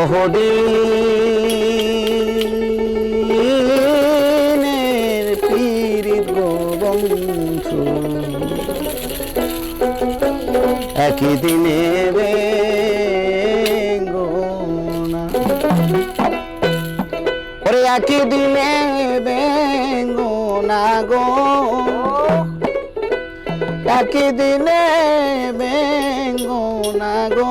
মহদিনের পীরিত বন্ধু। একই দিনে একই দিনে রে গোনা গো। একই দিনে বেঙ্গোনা গো।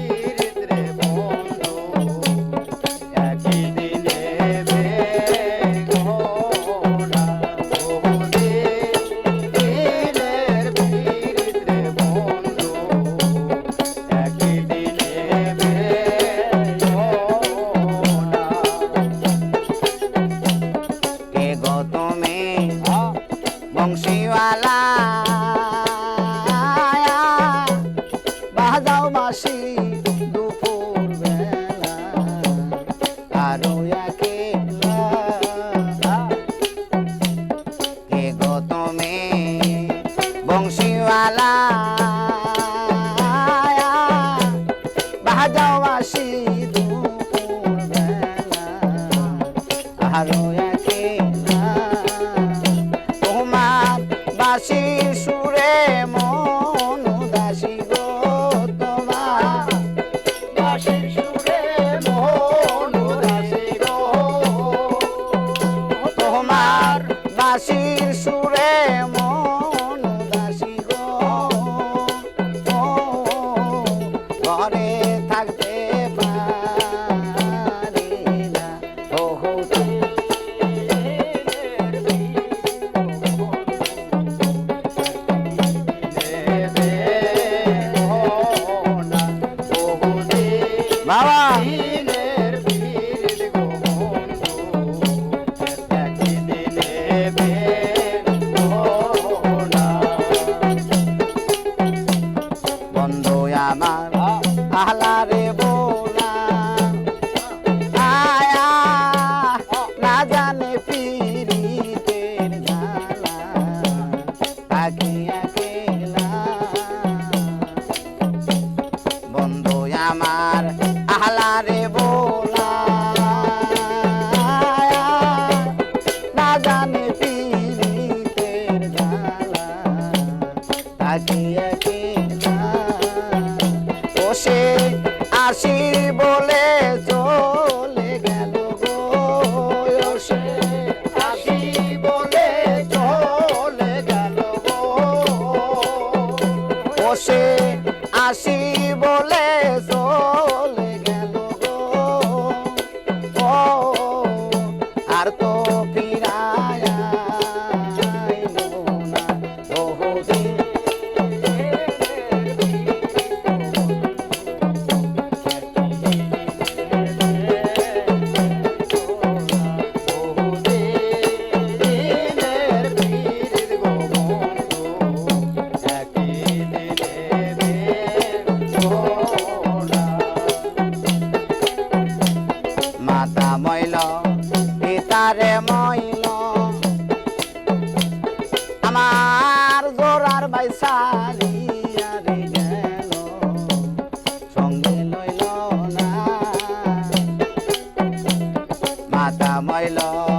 Shivala. দাসী বলে চলে গেল গো সে দাসী বলে চলে গেল গো। ও সে আসি বলে চলে মইল। আমার জোরার বাইসালি মাতা মইলা